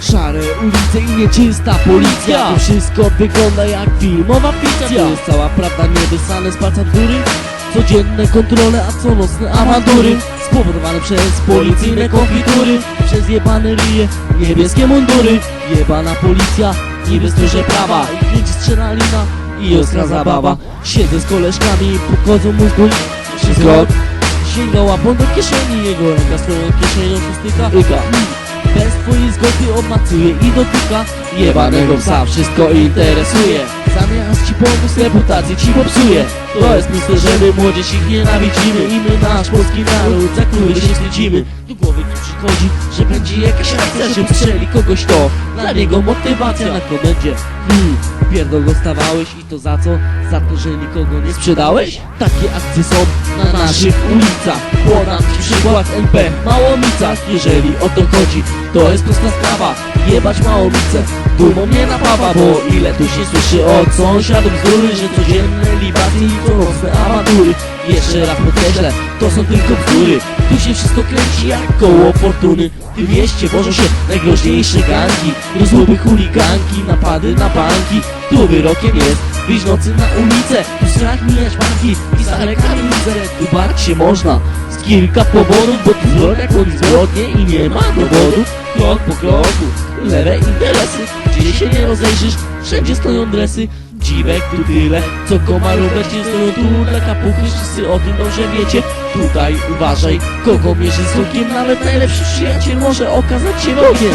Szare ulice i nieczysta policja. To wszystko wygląda jak filmowa fikcja. To jest cała prawda, niewysane z palca góry Codzienne kontrole, a co nocne awantury. Spowodowane przez policyjne konfitury. Przez jebane ryje, niebieskie mundury. Jebana policja, niby stróże prawa. I kręci strzelanina i ostra zabawa. Siedzę z koleżkami, pochodzą mózgu wszystko. Sięga łapą do kieszeni, jego ręka swoją kieszenią styka Ryka bez twojej zgody obmacuje i dotyka Jebanego psa. Wszystko interesuje. Zamiast ci pomóc reputację ci popsuje To jest myślę, że my młodzież ich nienawidzimy. I my nasz polski naród, za który się wstydzimy. Do głowy mi przychodzi, że będzie jakaś akcja Że strzeli kogoś to, dla niego motywacja na komendzie pierdol dostawałeś i to za co? Za to, że nikogo nie sprzedałeś? Takie akcje są na naszych ulicach. Podam ci przykład NP Małomicach Jeżeli o to chodzi, to jest prosta sprawa. Jebać Małomice, dumą mnie napawa Bo ile tu się słyszy od sąsiadów z góry Że codzienne libacje i to nocne awantury Jeszcze raz podkreślę, to są tylko bzdury. Tu się wszystko kręci jak koło fortuny. W tym mieście wożą się najgroźniejsze gangi. Rozłoby chuliganki, napady na banki. Tu wyrokiem jest wyjść nocy na ulicę. Tu strach mijać banki i stare kamienice Tu bać się można z kilka powodów Bo tu zbrodnia goni zbrodnie i nie ma dowodów Krok po kroku, lewe interesy. Gdzie się nie rozejrzysz, wszędzie stoją dresy. Dziwek tu tyle, co komarówek Gdzie stoją tu. Dla kapuchy, wszyscy o tym dobrze wiecie. Tutaj uważaj, kogo mierzysz z okiem. Nawet najlepszy przyjaciel może okazać się wrogiem